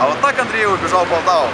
А вот так Андрей убежал в Полтаву.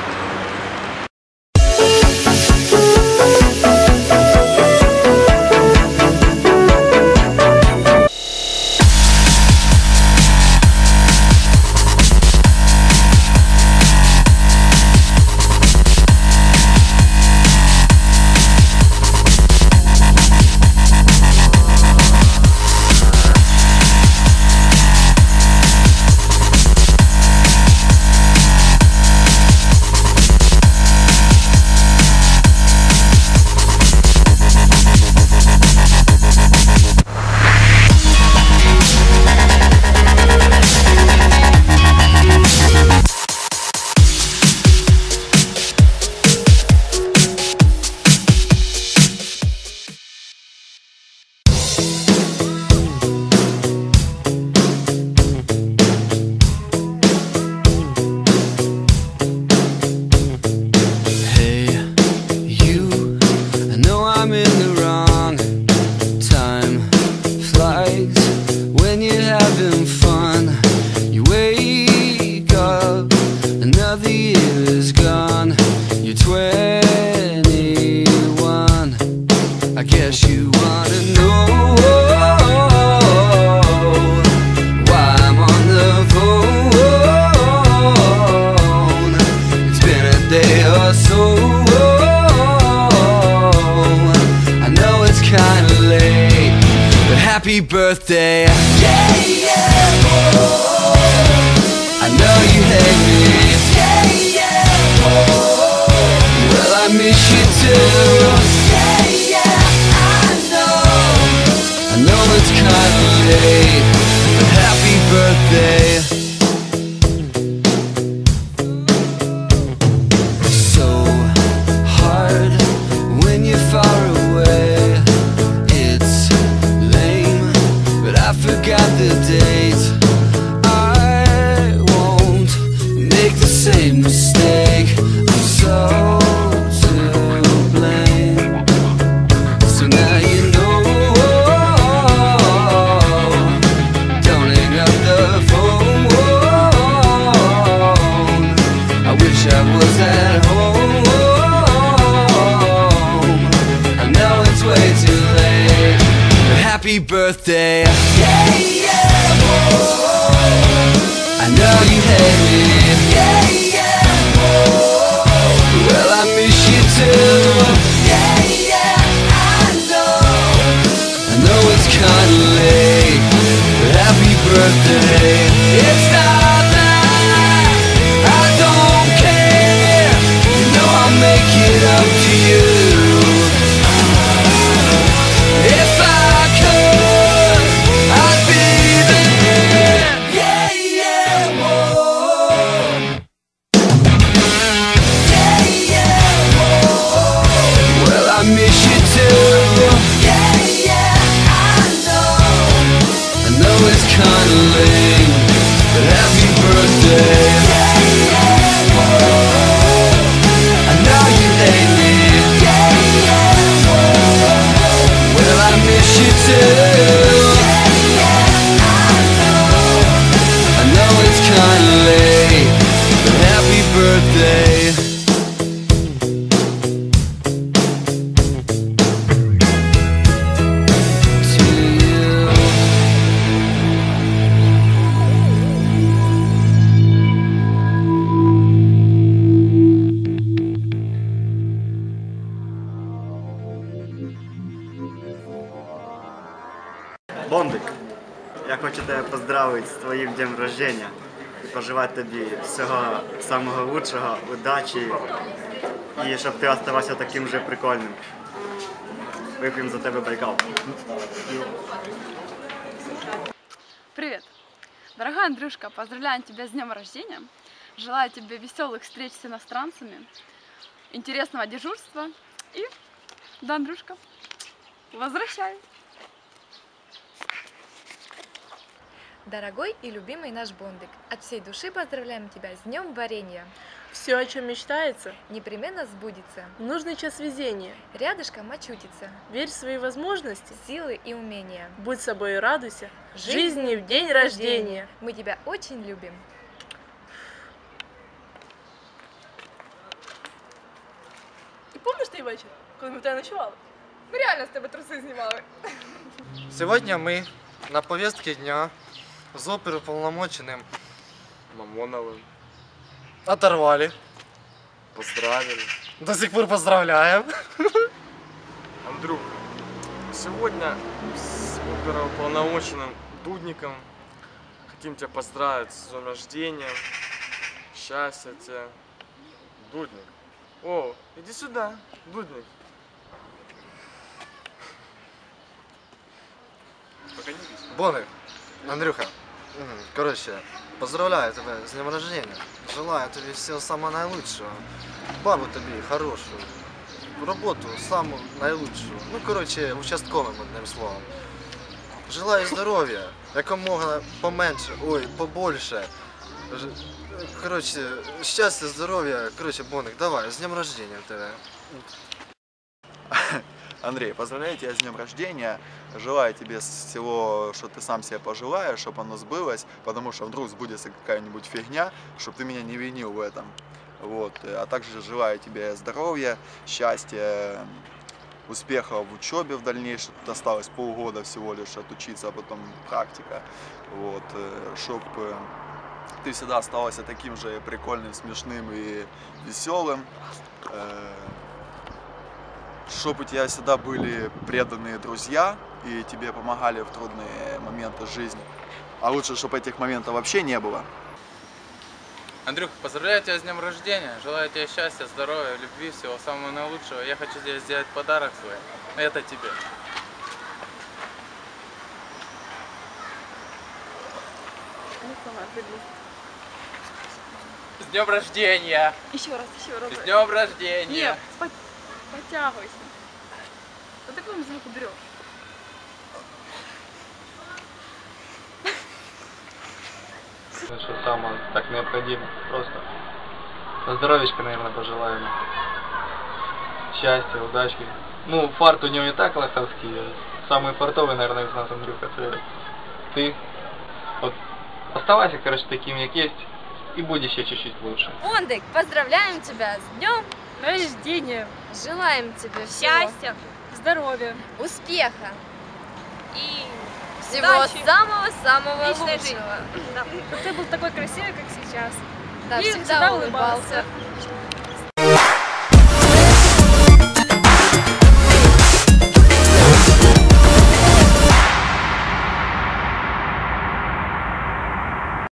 Birthday. Yeah, yeah. oh. I know you hate me. Yeah, yeah. oh. Well, I miss you too. Birthday. Yeah, yeah. whoa. I know you hate me. Yeah, yeah. whoa. Well, I miss you too. Yeah, yeah. I know. I know it's kinda late, but happy birthday. It's not твоїм днем рождения і пожелати тобі всього самого лучшого, удачі і щоб ти оставався таким же прикольним. Вип'ємо за тебе байкал. Привет! Дорогой Андрюшка, поздравляем тебя с днем рождения. Желаю тебе веселых встреч с иностранцами, интересного дежурства и, да, Андрюшка, возвращаю. Дорогой и любимый наш Бондик, от всей души поздравляем тебя с Днем Варенья! Все, о чем мечтается, непременно сбудется. Нужный час везения. Рядышком очутится. Верь в свои возможности, силы и умения. Будь собой и радуйся. Жизни, в день рождения. Мы тебя очень любим. И помнишь ты, вечір, когда ми в тебе реально с тобой трусы снимали. Сегодня мы на повестке дня с оперуполномоченным Мамоновым. оторвали. Поздравили. До сих пор поздравляем. Андрюх, сегодня с оперуполномоченным Дудником хотим тебя поздравить с днем рождения. Счастья тебе. Дудник. О, иди сюда, Дудник. Видишь. Бонner, Андрюха, короче, поздравляю тебя с днем рождения. Желаю тебе всего самого наилучшего. Бабу тебе хорошую. Работу самую наилучшую. Ну, короче, участковым одним словом. Желаю здоров'я, якомога поменше, ой, побольше. Короче, щастя, здоров'я. Короче, Боник, давай, з днем рождения тебе. Андрей, поздравляю тебя с днем рождения. Желаю тебе всего, что ты сам себе пожелаешь, чтобы оно сбылось, потому что вдруг сбудется какая-нибудь фигня, чтобы ты меня не винил в этом. Вот. А также желаю тебе здоровья, счастья, успехов в учебе в дальнейшем. Тут осталось полгода всего лишь отучиться, а потом практика. Вот. Чтобы ты всегда оставался таким же прикольным, смешным и веселым. Чтобы у тебя всегда были преданные друзья и тебе помогали в трудные моменты жизни. А лучше, чтобы этих моментов вообще не было. Андрюх, поздравляю тебя с днем рождения. Желаю тебе счастья, здоровья, любви, всего самого наилучшего. Я хочу тебе сделать подарок свой. Это тебе. С днем рождения! Еще раз, еще раз. С днем рождения! Нет, по- подтягивайся. Да ты какой звук уберешь? Что самое так необходимо. Просто здоровечка, наверное, пожелаем. Счастья, удачи. Ну, фарт у него не так лоховский. а Самый фартовый, наверное, из нас, Андрюха, это ты. Вот оставайся, короче, таким, как есть, и будь еще чуть-чуть лучше. Бондик, поздравляем тебя с днем Рождения, Желаем тебе счастья, здоровья успеха и всего самого-самого лучшего. Чтобы ты был такой красивый, как сейчас. Да, И всегда, всегда улыбался. улыбался.